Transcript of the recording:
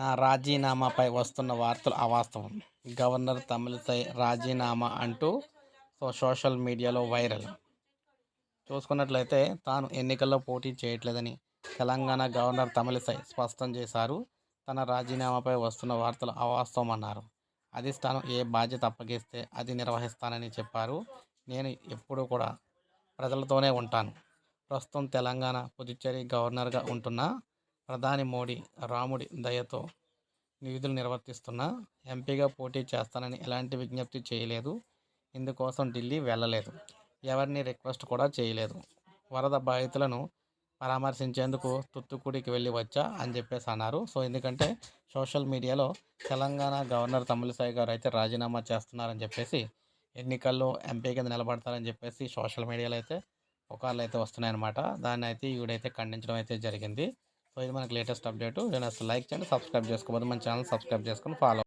నా రాజీనామాపై వస్తున్న వార్తలు అవాస్తవం. గవర్నర్ తమిళిసై రాజీనామా అంటూ సో సోషల్ మీడియాలో వైరల్. చూసుకున్నట్లయితే తాను ఎన్నికల్లో పోటీ చేయట్లేదని తెలంగాణ గవర్నర్ తమిళిసై స్పష్టం చేశారు. తన రాజీనామాపై వస్తున్న వార్తలు అవాస్తవం అన్నారు. అధిష్టానం ఏ బాధ్యత అప్పగిస్తే అది నిర్వహిస్తానని చెప్పారు. నేను ఎప్పుడూ కూడా ప్రజలతోనే ఉంటాను. ప్రస్తుతం తెలంగాణ పుదుచ్చేరి గవర్నర్గా ఉంటున్న ప్రధాని మోడీ రాముడి దయతో విధులు నిర్వర్తిస్తున్న ఎంపీగా పోటీ చేస్తానని ఎలాంటి విజ్ఞప్తి చేయలేదు. ఇందుకోసం ఢిల్లీ వెళ్ళలేదు. ఎవరిని రిక్వెస్ట్ కూడా చేయలేదు. వరద బాధితులను పరామర్శించేందుకు తుత్తుకుడికి వెళ్ళి వచ్చా అని చెప్పేసి అన్నారు. సో ఎందుకంటే సోషల్ మీడియాలో తెలంగాణ గవర్నర్ తమిళసాయి గారు అయితే రాజీనామా చేస్తున్నారని చెప్పేసి ఎన్నికల్లో ఎంపీ కింద నిలబడతారని చెప్పేసి సోషల్ మీడియాలో అయితే పుకార్లు అయితే వస్తున్నాయన్నమాట. దాన్ని అయితే ఈవిడైతే ఖండించడం అయితే జరిగింది. సో ఇది మనకి లేటెస్ట్ అప్డేట్ నేను అసలు లైక్ చేయండి సబ్స్క్రైబ్ చేసుకోబోదు మన ఛానల్ సబ్స్క్రైబ్ చేసుకొని ఫాలో